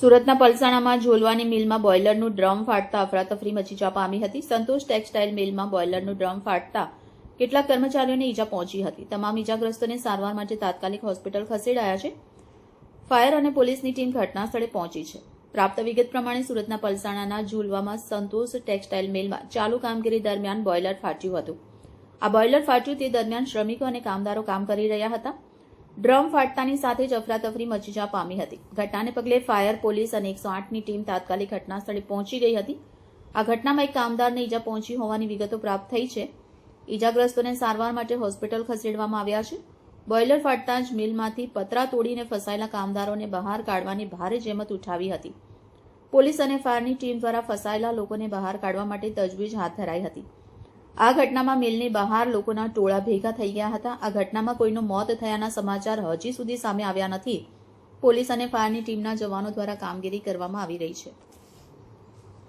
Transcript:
સુરતના પલસાણામાં ઝોલવાની મિલમાં બોઇલરનું ડ્રમ ફાટતા અફરાતફરી મચી જવા પામી હતી. સંતોષ ટેક્સટાઇલ મિલમાં બોઇલરનું ડ્રમ ફાટતા કેટલાક કર્મચારીઓને ઈજા પહોંચી હતી. તમામ ઈજાગ્રસ્તોને સારવાર માટે તાત્કાલિક હોસ્પિટલ ખસેડાયા છે. ફાયર અને પોલીસની ટીમ ઘટના સ્થળે પહોંચી છે. પ્રાપ્ત વિગત પ્રમાણે સુરતના પલસાણાના ઝુલવામાં સંતોષ ટેક્સટાઇલ મિલમાં ચાલુ કામગીરી દરમિયાન બોઇલર ફાટ્યું હતું. આ બોઇલર ફાટ્યું તે દરમિયાન શ્રમિકો અને કામદારો કામ કરી રહ્યા હતા. ડ્રમ ફાટતાની સાથે જ અફરાતફરી મચી જવા પામી હતી. ઘટનાને પગલે ફાયર પોલીસ અને એકસો આઠની ટીમ તાત્કાલિક ઘટના સ્થળે પહોંચી ગઈ હતી. આ ઘટનામાં એક કામદારને ઈજા પહોંચી હોવાની વિગતો પ્રાપ્ત થઈ છે. ઈજાગ્રસ્તોને સારવાર માટે હોસ્પિટલ ખસેડવામાં આવ્યા છે. બોઇલર ફાટતા જ મિલમાંથી પતરા તોડીને ફસાયેલા કામદારોને બહાર કાઢવાની ભારે જહેમત ઉઠાવી હતી. પોલીસ અને ફાયરની ટીમ દ્વારા ફસાયેલા લોકોને બહાર કાઢવા માટે તજવીજ હાથ ધરાઈ હતી. આ ઘટનામાં મિલની બહાર લોકોના ટોળા ભેગા થઈ ગયા હતા. આ ઘટનામાં કોઈનું મોત થયાના સમાચાર હજી સુધી સામે આવ્યા નથી. પોલીસ અને ફાયરની ટીમના જવાનો દ્વારા કામગીરી કરવામાં આવી રહી છે.